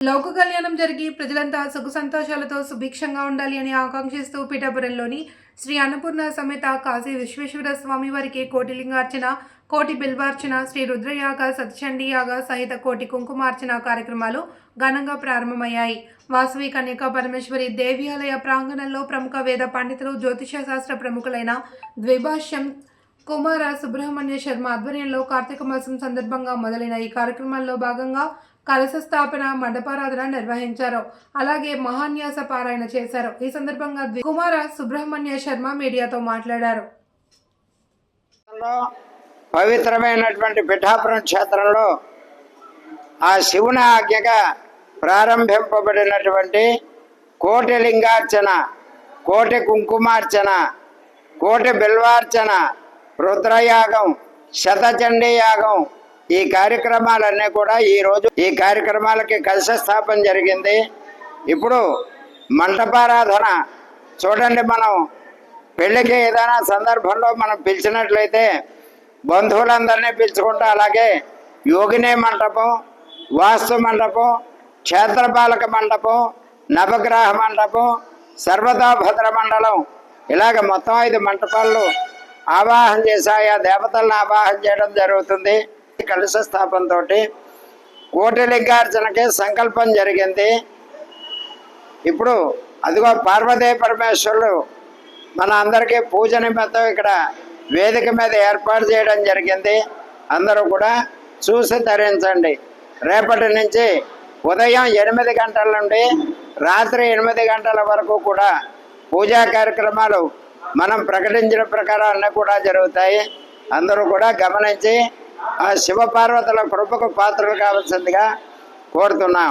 లోక కళ్యాణం జరిగి ప్రజలంతా సుఖ సంతోషాలతో సుభిక్షంగా ఉండాలి అని ఆకాంక్షిస్తూ పీఠాపురంలోని శ్రీ అన్నపూర్ణ సమేత కాశీ విశ్వేశ్వర స్వామి వారికి కోటిలింగార్చన కోటి బిల్వార్చన శ్రీ రుద్రయాగ సత్యచండీ యాగ సహిత కోటి కుంకుమార్చన కార్యక్రమాలు ఘనంగా ప్రారంభమయ్యాయి. వాసవి కన్యక పరమేశ్వరి దేవాలయ ప్రాంగణంలో ప్రముఖ వేద పండితులు జ్యోతిష శాస్త్ర ప్రముఖులైన ద్విభాష్యం కుమార సుబ్రహ్మణ్య శర్మ ఆధ్వర్యంలో కార్తీక మాసం సందర్భంగా మొదలైన ఈ కార్యక్రమాల్లో భాగంగా కలశ స్థాపన మండపారాధన నిర్వహించారు. అలాగే మహాన్యాస పారాయణ చేశారు. ఈ సందర్భంగా కుమార సుబ్రహ్మణ్య శర్మ మీడియాతో మాట్లాడారు. పవిత్రమైనటువంటి పిఠాపురం క్షేత్రంలో ఆ శివుని ఆజ్ఞగా ప్రారంభింపబడినటువంటి కోటి లింగార్చన కోటి కుంకుమార్చన కోటి బిల్వార్చన రుద్రయాగం శతచండీ యాగం ఈ కార్యక్రమాలన్నీ కూడా ఈరోజు ఈ కార్యక్రమాలకి కలశ స్థాపన జరిగింది. ఇప్పుడు మంటపారాధన చూడండి మనం పెళ్ళికి ఏదైనా సందర్భంలో మనం పిలిచినట్లయితే బంధువులందరినీ పిలుచుకుంటూ అలాగే యోగిని మంటపం వాస్తు మండపం క్షేత్రపాలక మండపం నవగ్రహ మండపం సర్వతాభద్ర మండలం ఇలాగ మొత్తం ఐదు మంటపాల్లో ఆవాహన చేసి ఆయా దేవతలను ఆవాహన చేయడం జరుగుతుంది. కలుష స్థాపనతో కోటి లింగార్చనకి సంకల్పం జరిగింది. ఇప్పుడు అదిగో పార్వతీ పరమేశ్వరులు మన అందరికీ పూజ నిమిత్తం ఇక్కడ వేదిక మీద ఏర్పాటు చేయడం జరిగింది. అందరూ కూడా చూసి ధరించండి రేపటి నుంచి ఉదయం ఎనిమిది గంటల నుండి రాత్రి ఎనిమిది గంటల వరకు కూడా పూజా కార్యక్రమాలు మనం ప్రకటించిన ప్రకారాలన్నీ కూడా జరుగుతాయి. అందరూ కూడా గమనించి ఆ శివపార్వతుల కృపకు పాత్రలు కావాల్సిందిగా కోరుతున్నాం.